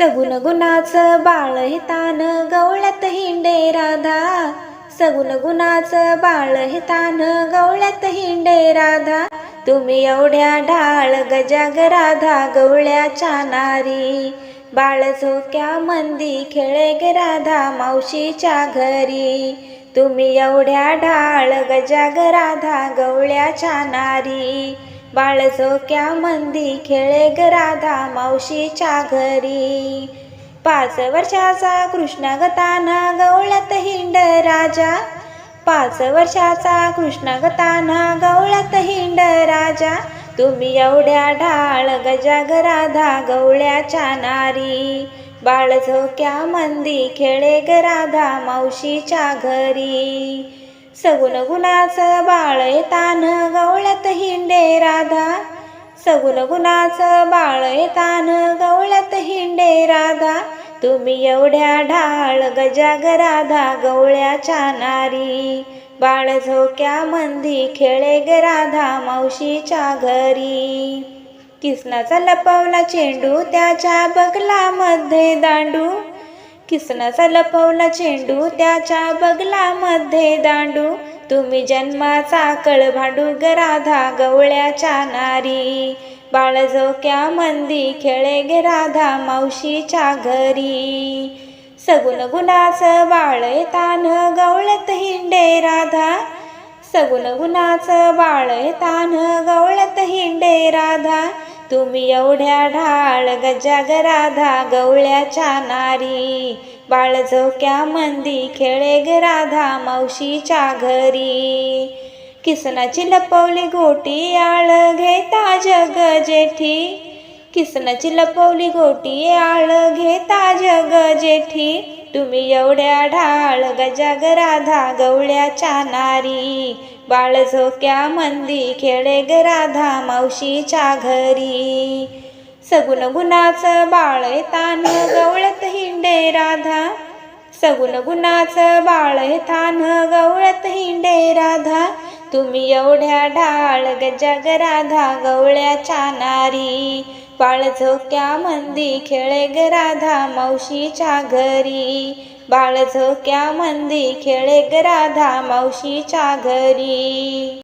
सगुण गुणाचं बाळ हे तान गवळ्यात हिंडे राधा. सगुण गुणाचं बाळ हे तान गवळ्यात हिंडे राधा. तुम्ही एवढ्या ढाळ गजाग राधा गवळ्याच्या नारी. बाळ झोक्या मंदी खेळे ग राधा मावशीच्या घरी. तुम्ही एवढ्या ढाळ गजाग राधा गवळ्याच्या नारी. बाळ झोक्या मंदी खेळे ग राधा मावशीच्या घरी. पाच वर्षाचा कृष्ण गताना गवळत हिंड राजा. पाच वर्षाचा कृष्ण गताना गवळत हिंड राजा. तुम्ही एवढ्या ढाळ गजाग राधा गवळ्याच्या नारी. बाळ झोक्या मंदी खेळे ग राधा मावशीच्या घरी. सगुण गुणाचं बाळ येतान गवळ्यात हिंड सगुण गुणाचं बाळ येतान गवळ्यात हिंडे राधा. तुम्ही एवढ्या ढाळ गजाग राधा गवळ्याच्या नारी. बाळ झोक्या मंदी खेळे ग राधा मावशीच्या घरी. किसनाचा लपवला चेंडू त्याच्या बगलामध्ये दांडू. किसनाचा लपवला चेंडू त्याच्या बगलामध्ये दांडू. तुम्ही जन्माचा कळ भांडू ग राधा गवळ्याच्या नारी. बाळजोक्या मंदी खेळे गे राधा मावशीच्या घरी. सगुण गुणाचं बाळ तान गवळत हिंडे राधा. सगुण गुणाच बाळ तान गवळत हिंडे राधा. तुम्ही एवढ्या ढाळ गजाग राधा गवळ्याच्या नारी. बाळ झोक्या मंदी खेळे ग राधा मावशीच्या घरी. किसनाची लपवली गोटी आळ घेता जग जेठी. किसनाची लपवली गोटी आळ घेता जग जेठी. तुम्ही एवढ्या ढाळ गजाग राधा गवळ्याच्या नारी. बाळ झोक्या मंदी खेळे ग राधा मावशीच्या घरी. सगुण गुणाचं बाळ तान गवळत हिंडे राधा. सगुण गुणाचं बाळ थान गवळत हिंडे राधा. तुम्ही एवढ्या ढाळ गजाग राधा गवळ्याच्या नारी. बाळझोक्या मंदी खेळे ग राधा मावशीच्या घरी. बाळ झोक्या मंदी खेळे ग राधा मावशीच्या घरी.